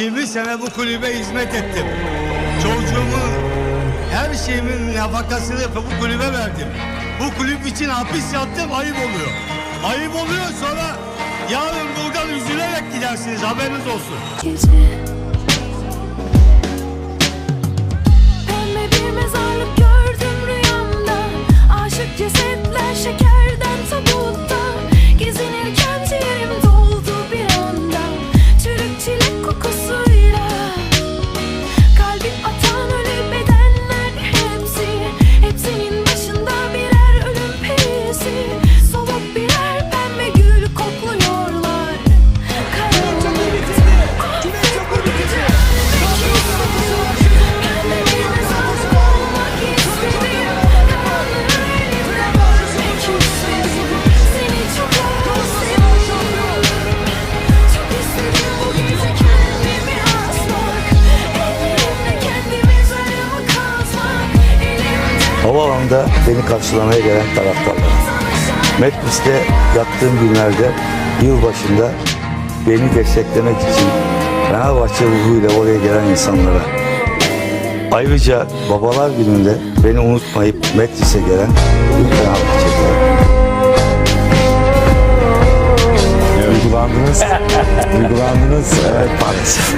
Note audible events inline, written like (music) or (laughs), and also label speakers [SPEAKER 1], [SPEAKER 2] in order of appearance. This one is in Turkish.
[SPEAKER 1] 20 sene bu kulübe hizmet ettim. Çocuğumun her şeyimin nafakasını bu kulübe verdim. Bu kulüp için hapis yattım ayıp oluyor. Ayıp oluyor sonra yarın buradan üzülerek gidersiniz haberiniz olsun.
[SPEAKER 2] Gece
[SPEAKER 3] Havaalanında beni karşılamaya gelen taraftarlar. Metlis'te yattığım günlerde yılbaşında beni desteklemek için Fenerbahçe ruhuyla oraya gelen insanlara. Ayrıca babalar gününde beni unutmayıp Metlis'e gelen tüm Fenerbahçeliler.
[SPEAKER 4] Duygulandınız. Duygulandınız. (laughs) Evet.
[SPEAKER 3] Maalesef.